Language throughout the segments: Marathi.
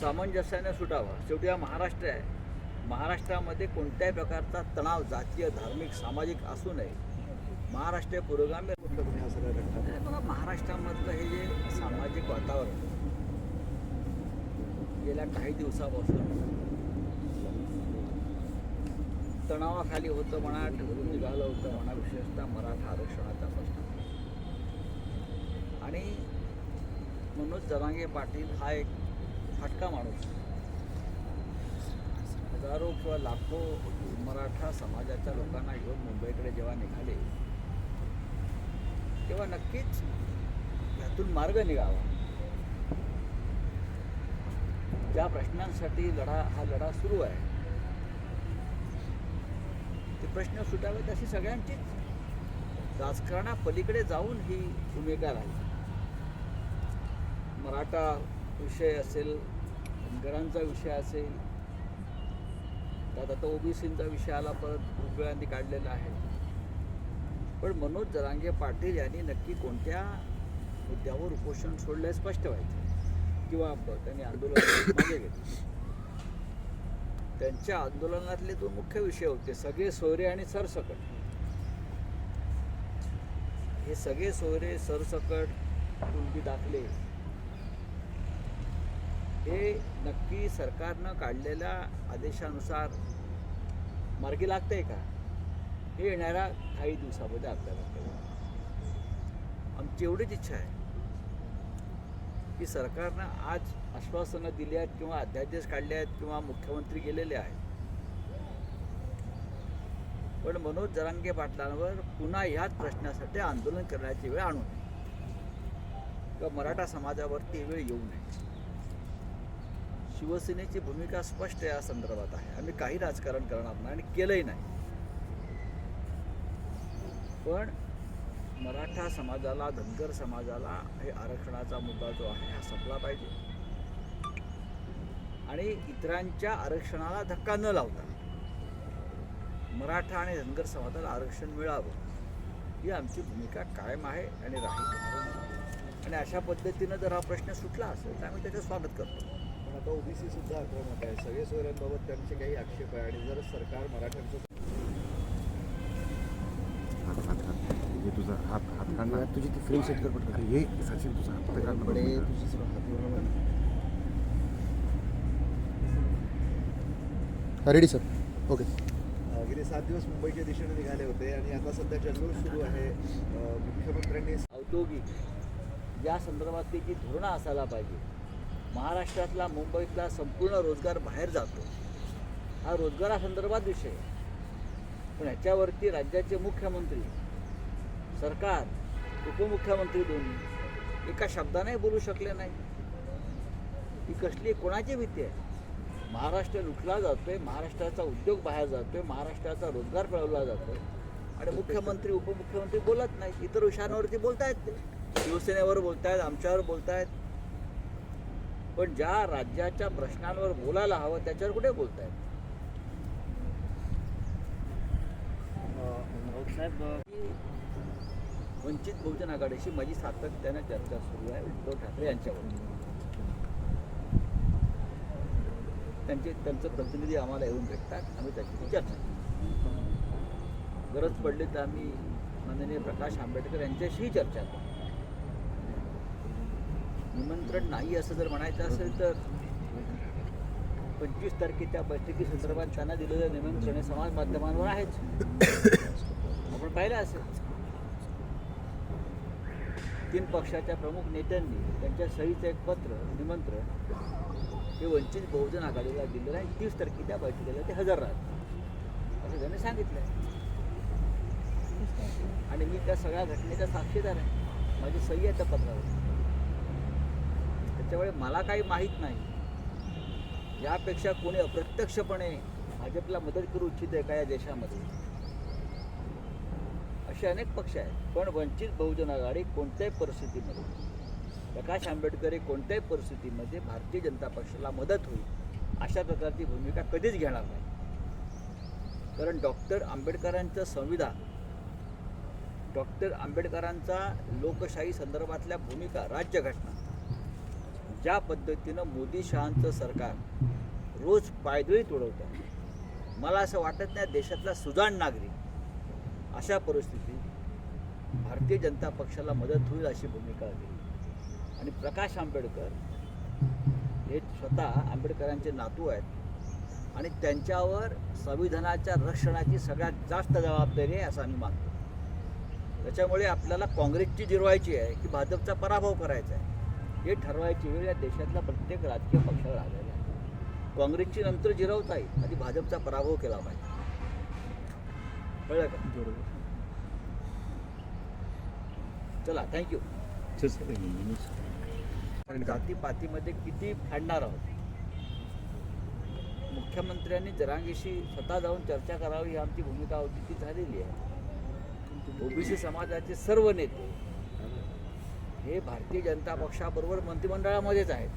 सामंजस्याने सुटावा. शेवटी हा महाराष्ट्र आहे. महाराष्ट्रामध्ये कोणत्याही प्रकारचा तणाव जातीय धार्मिक सामाजिक असू नये. महाराष्ट्र पुरोगामी बघा महाराष्ट्रामधलं हे जे सामाजिक वातावरण गेल्या काही दिवसापासून तणावाखाली होतं म्हणा ठरून निघालं होतं म्हणा विशेषतः मराठा आरक्षणाचा प्रश्न आणि मनोज जरांगे पाटील हा एक फाटका माणूस हजारो किंवा लाखो मराठा समाजाच्या लोकांना घेऊन मुंबईकडे जेव्हा निघाले तेव्हा नक्कीच यातून मार्ग निघावा. ज्या प्रश्नांसाठी लढा हा लढा सुरू आहे ते प्रश्न सुटावेत अशी सगळ्यांचीच. राजकारणापलीकडे जाऊन ही भूमिका राहिली. मराठा विषय असेल धनगरांचा विषय असेल त्यात आता ओबीसींचा विषय आला परत खूप वेळांनी काढलेला आहे. पण मनोज जरांगे पाटील यांनी नक्की कोणत्या मुद्द्यावर उपोषण सोडलं स्पष्ट व्हायचं? किंवा त्यांनी आंदोलन मागे घेतलं? त्यांच्या आंदोलनातले दोन मुख्य विषय होते सगळे सोयरे आणि सरसकट. हे सगळे सोयरे सरसकट कुणबी दाखले हे नक्की सरकारनं काढलेल्या आदेशानुसार मार्गी लागतंय का? हे येणाऱ्या काही दिवसामध्ये आपल्याला कळेल. आमची एवढीच इच्छा आहे की सरकारनं आज आश्वासनं दिली आहेत किंवा अध्यादेश काढले आहेत किंवा मुख्यमंत्री गेलेले आहेत. पण मनोज जरांगे पाटलांवर पुन्हा ह्याच प्रश्नासाठी आंदोलन करण्याची वेळ आणू नये. किंवा मराठा समाजावरती वेळ येऊ नये. शिवसेनेची भूमिका स्पष्ट या संदर्भात आहे. आम्ही काही राजकारण करणार नाही आणि केलंही नाही. पण मराठा समाजाला धनगर समाजाला हे आरक्षणाचा मुद्दा जो आहे हा संपला पाहिजे. आणि इतरांच्या आरक्षणाला धक्का न लावता मराठा आणि धनगर समाजाला आरक्षण मिळावं ही आमची भूमिका कायम आहे आणि राहील. आणि अशा पद्धतीनं जर हा प्रश्न सुटला असेल तर आम्ही त्याचं स्वागत करतो. पण आता ओबीसी सुद्धा आक्रमक आहे. सगळे सोयऱ्यांबाबत त्यांचे काही आक्षेप आहे आणि जर सरकार मराठ्यांचं हात हात हात. हे तुझा हात हात काढ ना. तुझी ती फ्रेम सेट कर पटकन. अरे हे सचिन तुझा हात तर काढ ना बडे बघू तुझी सर्व हात रेडी सर ओके अं, गेले सात दिवस मुंबईच्या दिशेने निघाले होते आणि आता सध्या जल्लोष सुरू आहे अं, मुख्यमंत्र्यांनी औद्योगिक या संदर्भातली जी धोरणं असायला पाहिजे. महाराष्ट्रातला मुंबईतला संपूर्ण रोजगार बाहेर जातो. हा रोजगारासंदर्भात विषय पण ह्याच्यावरती राज्याचे मुख्यमंत्री सरकार उपमुख्यमंत्री दोन्ही एका शब्दाने बोलू शकले नाही. ही कसली कोणाची भीती आहे? महाराष्ट्र लुटला जातोय महाराष्ट्राचा उद्योग बाहेर जातोय महाराष्ट्राचा रोजगार पळवला जातोय. आणि मुख्यमंत्री उपमुख्यमंत्री बोलत नाहीत इतर विषयांवरती बोलतायत ते. शिवसेनेवर बोलतायत आमच्यावर बोलतायत. पण ज्या राज्याच्या प्रश्नांवर बोलायला हवं त्याच्यावर कुठे बोलतायत? वंचित बहुजन आघाडीशी माझी सातत्यानं चर्चा सुरू आहे उद्धव ठाकरे यांच्यावर. त्यांचे त्यांचं प्रतिनिधी आम्हाला येऊन भेटतात आम्ही त्याची चर्चा. गरज पडली तर आम्ही माननीय प्रकाश आंबेडकर यांच्याशीही चर्चा करतो. निमंत्रण नाही असं जर म्हणायचं असेल तर पंचवीस तारखेच्या बैठकीसंदर्भात त्यांना दिलेलं निमंत्रण हे समाज माध्यमांवर आहेच. आपण पाहिलं असेल. तीन पक्षाच्या प्रमुख नेत्यांनी त्यांच्या सहीचं एक पत्र निमंत्रण हे वंचित बहुजन आघाडीला दिलेलं आहे. तीस तारखेच्या बैठकीला ते हजर राहतात असं त्यांनी सांगितलं आणि मी त्या सगळ्या घटनेचा साक्षीदार आहे. माझी सही आहे त्या पत्रावर. त्यामुळे मला काही माहीत नाही. यापेक्षा कोणी अप्रत्यक्षपणे भाजपला मदत करू इच्छित का या देशामध्ये? असे अनेक पक्ष आहेत. पण वंचित बहुजन आघाडी कोणत्याही परिस्थितीमध्ये प्रकाश आंबेडकर हे कोणत्याही परिस्थितीमध्ये भारतीय जनता पक्षाला मदत होईल अशा प्रकारची भूमिका कधीच घेणार नाही. कारण डॉक्टर आंबेडकरांचं संविधान डॉक्टर आंबेडकरांचा लोकशाही संदर्भातल्या भूमिका राज्यघटना ज्या पद्धतीनं मोदी शहांचं सरकार रोज पायदळी तोडवतं मला असं वाटत नाही देशातला सुजाण नागरिक अशा परिस्थितीत भारतीय जनता पक्षाला मदत होईल अशी भूमिका दिली आणि प्रकाश आंबेडकर हे स्वतः आंबेडकरांचे नातू आहेत आणि त्यांच्यावर संविधानाच्या रक्षणाची सगळ्यात जास्त जबाबदारी आहे असं आम्ही मानतो. त्याच्यामुळे आपल्याला काँग्रेसची जिरवायची आहे की भाजपचा पराभव करायचा आहे. हे ठरवायची वेळ या देशातल्या प्रत्येक राजकीय पक्षावर आलेला आहे. काँग्रेसची नंतर जिरवता येईल आधी भाजपचा पराभव केला पाहिजे. कळलं का? चला थँक्यू आणि का- जातीपातीमध्ये किती फाडणार आहोत? मुख्यमंत्र्यांनी जरांगीशी स्वतः जाऊन चर्चा करावी ही आमची भूमिका होती ती झालेली आहे. ओबीसी समाजाचे सर्व नेते हे भारतीय जनता पक्षाबरोबर मंत्रिमंडळामध्येच आहेत.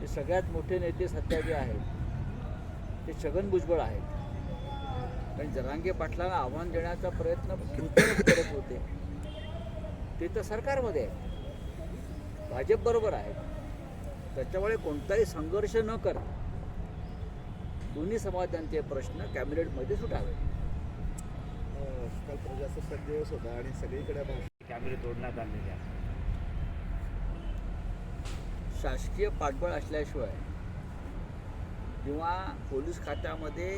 ते सगळ्यात मोठे नेते सध्या जे आहेत ते छगन भुजबळ आहेत. आणि जरांगे पाटलांना आव्हान देण्याचा प्रयत्न करत होते. ते तर सरकारमध्ये आहे भाजप बरोबर आहे. त्याच्यामुळे कोणताही संघर्ष न करता दोन्ही समाजांचे प्रश्न कॅबिनेटमध्ये सुटावे. काल प्रजासत्ताक दिवस होता आणि सगळीकडे कॅमेरे तोडण्यात आलेले आहेत शासकीय पाठबळ असल्याशिवाय किंवा पोलीस खात्यामध्ये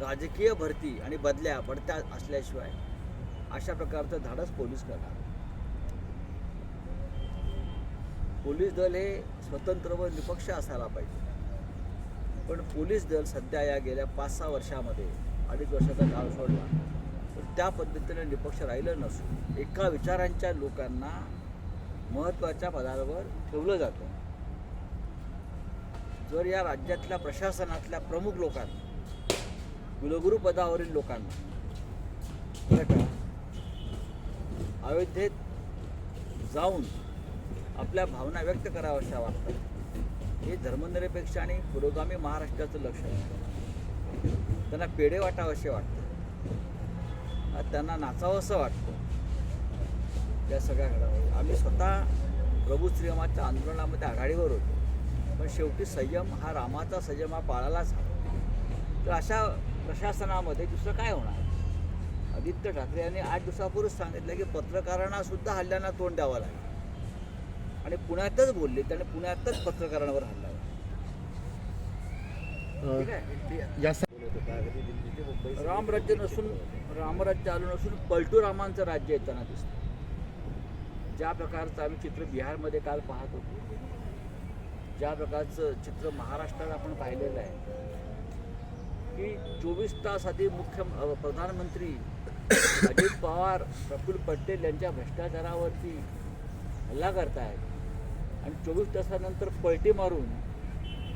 राजकीय भरती आणि बदल्या बढत्या असल्याशिवाय अशा प्रकारचं धाडस पोलीस करणार. पोलीस दल हे स्वतंत्र व निपक्ष असायला पाहिजे. पण पोलीस दल सध्या या गेल्या पाच सहा वर्षामध्ये अडीच वर्षाचा काळ सोडला. तर त्या पद्धतीने निपक्ष राहिलं नसून एका विचारांच्या लोकांना महत्त्वाच्या पदावर ठेवलं जातं. जर या राज्यातल्या प्रशासनातल्या प्रमुख लोकांना कुलगुरू पदावरील लोकांना अयोध्येत जाऊन आपल्या भावना व्यक्त कराव्याशा वाटतात हे धर्मनिरपेक्ष आणि पुरोगामी महाराष्ट्राचं लक्ष असतं त्यांना पेढे वाटावंसे वाटतं त्यांना नाचावंसं वाटतं. या सगळ्या घडामोडी. आम्ही स्वतः प्रभू श्रीरामाच्या आंदोलनामध्ये आघाडीवर होतो. पण शेवटी संयम हा रामाचा संयम हा पाळालाच हवा. तर अशा प्रशासनामध्ये दुसरं काय होणार? आदित्य ठाकरे यांनी आठ दिवसापूर्वीच सांगितलं की पत्रकारांना सुद्धा हल्ल्यांना तोंड द्यावं लागेल. आणि पुण्यातच बोलले त्याने पुण्यातच पत्रकारांवर हल्ला रामराज्य नसून रामराज्य आलं नसून पलटू रामांचं राज्य येताना दिसतं. ज्या प्रकारचं आम्ही चित्र बिहारमध्ये काल पाहत होतो ज्या प्रकारचं चित्र महाराष्ट्रात आपण पाहिलेलं आहे की चोवीस तास आधी मुख्य प्रधानमंत्री अजित पवार प्रफुल्ल पटेल यांच्या भ्रष्टाचारावरती हल्ला करतायत. आणि चोवीस तासानंतर पलटी मारून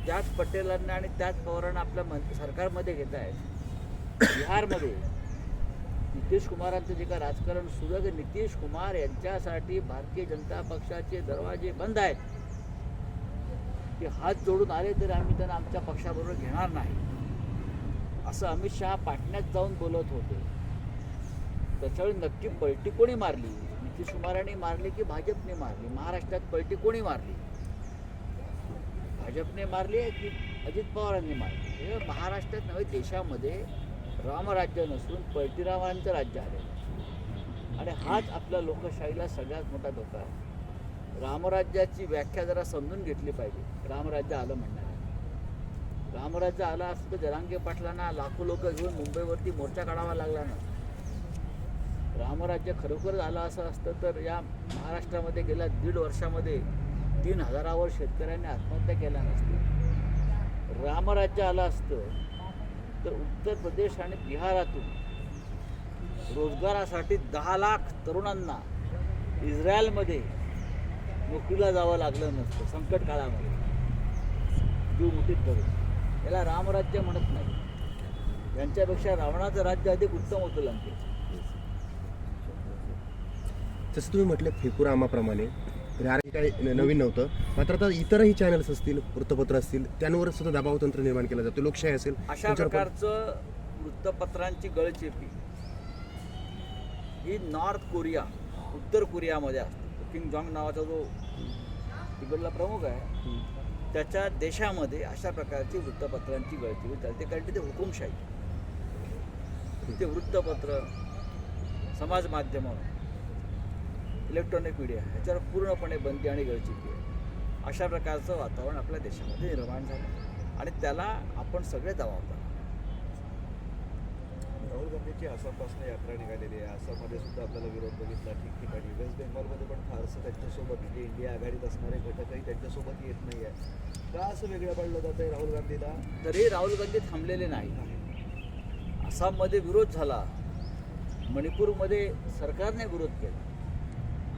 त्याच पटेलांना आणि त्याच पवारांना आपल्या मंत्री सरकारमध्ये घेत आहेत बिहारमध्ये नितीश कुमारांचं जे काय राजकारण सुरू आहे नितीश कुमार यांच्यासाठी भारतीय जनता पक्षाचे दरवाजे बंद आहेत. ते हात जोडून आले तरी आम्ही त्यांना आमच्या पक्षाबरोबर घेणार नाही. असं अमित शहा पाटण्यात जाऊन बोलत होते. त्याच्यावेळी नक्की पलटी कोणी मारली? नितीश कुमारांनी मारली की भाजपने मारली? महाराष्ट्रात पलटी कोणी मारली? भाजपने मारली की अजित पवारांनी मारली? हे महाराष्ट्रात नव्हे देशामध्ये रामराज्य नसून पळतीरामांचं राज्य आलेलं आहे. आणि हाच आपल्या लोकशाहीला सगळ्यात मोठा धोका आहे. रामराज्याची व्याख्या जरा समजून घेतली पाहिजे. रामराज्य आलं म्हणणार रामराज्य आलं असतं तर जरांगे पाटलांना लाखो लोक घेऊन मुंबईवरती मोर्चा काढावा लागला ना. रामराज्य खरोखर आलं असं असतं तर या महाराष्ट्रामध्ये गेल्या दीड वर्षामध्ये तीन हजारावर शेतकऱ्यांनी आत्महत्या केल्या नसतील. रामराज्य आलं असतं तर उत्तर प्रदेश आणि बिहारातून रोजगारासाठी दहा लाख तरुणांना इस्रायलमध्ये नोकरीला जावं लागलं नसतं संकट काळामध्ये. जीव मुठीत करून याला रामराज्य म्हणत नाही. यांच्यापेक्षा रावणाचं राज्य अधिक उत्तम होतं लंकेचं जसं तुम्ही म्हटलं फेकुरामाप्रमाणे हे काही नवीन नव्हतं. मात्र आता इतरही चॅनल्स असतील वृत्तपत्र असतील त्यांवर सुद्धा दबाव तंत्र निर्माण केलं जातं. लोकशाही असेल अशा प्रकारचं वृत्तपत्रांची गळचेपी ही नॉर्थ कोरिया उत्तर कोरियामध्ये असते. किंग जॉंग नावाचा जो छत्तीसगडला प्रमुख आहे त्याच्या देशामध्ये अशा प्रकारची वृत्तपत्रांची गळती चालते. कारण तिथे हुकुमशाही. तिथे वृत्तपत्र समाज माध्यमं इलेक्ट्रॉनिक मीडिया ह्याच्यावर पूर्णपणे बंदी आणि गळचिकी आहे. अशा प्रकारचं वातावरण आपल्या देशामध्ये निर्माण झालं आणि त्याला आपण सगळे जबाबदार राहुल गांधीची आसामपासून यात्रा निघालेली आहे. आसाममध्ये सुद्धा आपल्याला विरोध बघितला. ठिकठिकाणी वेस्ट बेंगॉलमध्ये पण फारसं त्यांच्यासोबत म्हणजे इंडिया आघाडीत असणारे घटकही त्यांच्यासोबत येत नाही आहे. का असं वेगळं पडलं जातं आहे राहुल गांधीला? तरी राहुल गांधी थांबलेले नाही. आसाममध्ये विरोध झाला. मणिपूरमध्ये सरकारने विरोध केला.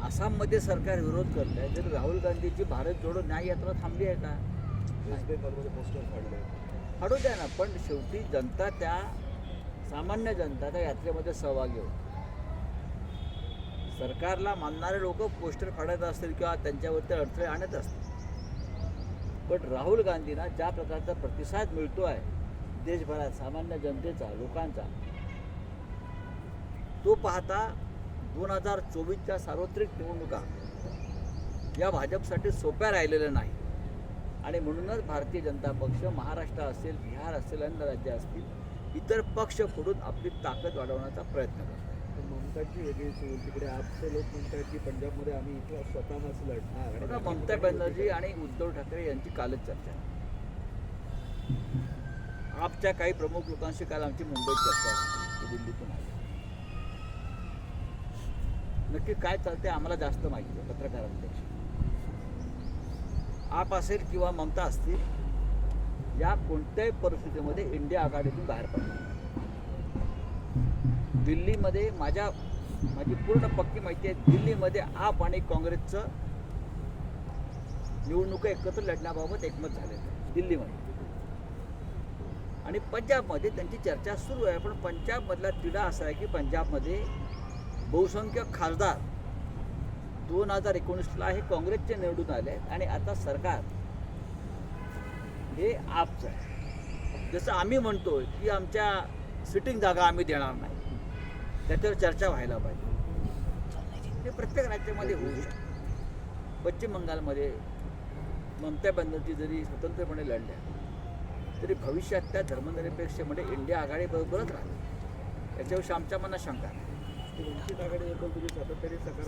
आसाममध्ये सरकार विरोध करत आहे तरी राहुल गांधीची भारत जोडो न्याय यात्रा थांबली आहे का? वेस्ट बेंगॉलमध्ये पोस्टर फाडले. फाडू द्या ना पण शेवटी जनता त्या सामान्य जनता त्या यात्रेमध्ये सहभागी होते. सरकारला मानणारे लोक पोस्टर फाडत असतील किंवा त्यांच्यावरती अडथळे आणत असतील. पण राहुल गांधींना ज्या प्रकारचा प्रतिसाद मिळतो आहे देशभरात सामान्य जनतेचा लोकांचा तो पाहता दोन हजार चोवीसच्या सार्वत्रिक निवडणुका या भाजपसाठी सोप्या राहिलेल्या नाही. आणि म्हणूनच भारतीय जनता पक्ष महाराष्ट्र असेल बिहार असेल अन्य राज्य असतील इतर पक्ष फोडून आपली ताकद वाढवण्याचा प्रयत्न करतात. पण ममताची वेगळी चूल तिकडे आपचे लोक म्हणतात की पंजाबमध्ये आम्ही इथं स्वतःच लढणार. ममता बॅनर्जी आणि उद्धव ठाकरे यांची कालच चर्चा आहे. आपच्या काही प्रमुख लोकांशी काल आमची मुंबईत चर्चा दिल्लीतून आले. नक्की काय चालते आम्हाला जास्त माहिती आहे पत्रकारांपेक्षा. आप असेल किंवा ममता असतील या कोणत्याही परिस्थितीमध्ये इंडिया आघाडीतून बाहेर पडणार दिल्लीमध्ये माझ्या माझी पूर्ण पक्की माहिती आहे दिल्लीमध्ये आप आणि काँग्रेसचं निवडणुका एकत्र लढण्याबाबत एकमत झाले दिल्लीमध्ये. आणि पंजाबमध्ये त्यांची चर्चा सुरू आहे पण पंजाबमधला तिढा असा आहे की पंजाबमध्ये बहुसंख्य खासदार दोन हजार एकोणीसला हे काँग्रेसचे निवडून आले आहेत आणि आता सरकार हे आपचं आहे. जसं आम्ही म्हणतो की आमच्या सिटिंग जागा आम्ही देणार नाही. त्याच्यावर चर्चा व्हायला पाहिजे. हे प्रत्येक राज्यामध्ये होऊ शकतं. पश्चिम बंगालमध्ये ममता बॅनर्जी जरी स्वतंत्रपणे लढल्या तरी भविष्यात त्या धर्मनिरपेक्षमध्ये इंडिया आघाडीबरोबरच राहते याच्याविषयी आमच्या मनात शंका नाही. वंचित आघाडीबद्दल तुझी सातत्याने सकारात्मक